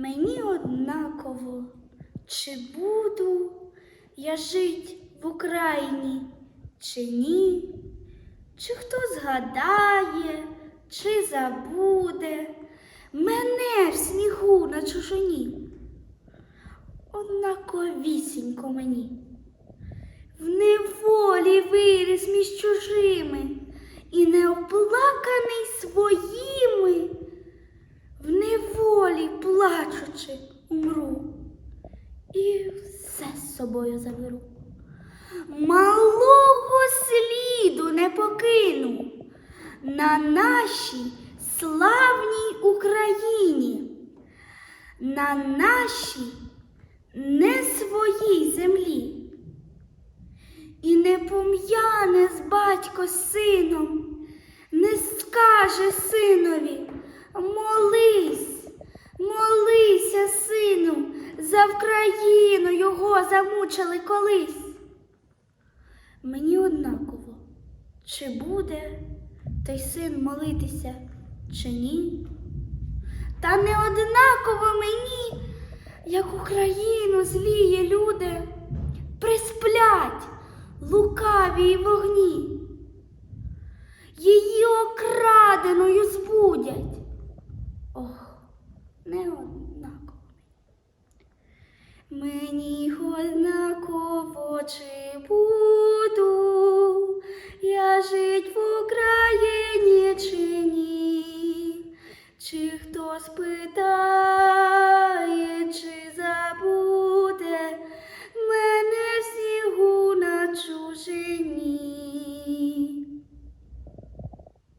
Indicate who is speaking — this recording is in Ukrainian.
Speaker 1: Мені однаково, чи буду я жить в Україні, чи ні, чи хто згадає, чи забуде мене в снігу на чужині. Однаковісінько мені. В неволі виріс між чужими і неоплаканий своїми, плачучи умру і все з собою заберу. Малого сліду не покину на нашій славній Україні, на нашій не своїй землі. І не пом'яне з батько з сином, не скаже синові, за Вкраїну його замучили колись. Мені однаково, чи буде той син молитися, чи ні. Та не однаково мені, як Україну зліє люди, присплять лукаві вогні, її окраденою збудять. Ох, не однаково. Мені однаково, чи буду я жить в Україні чи ні, чи хто спитає.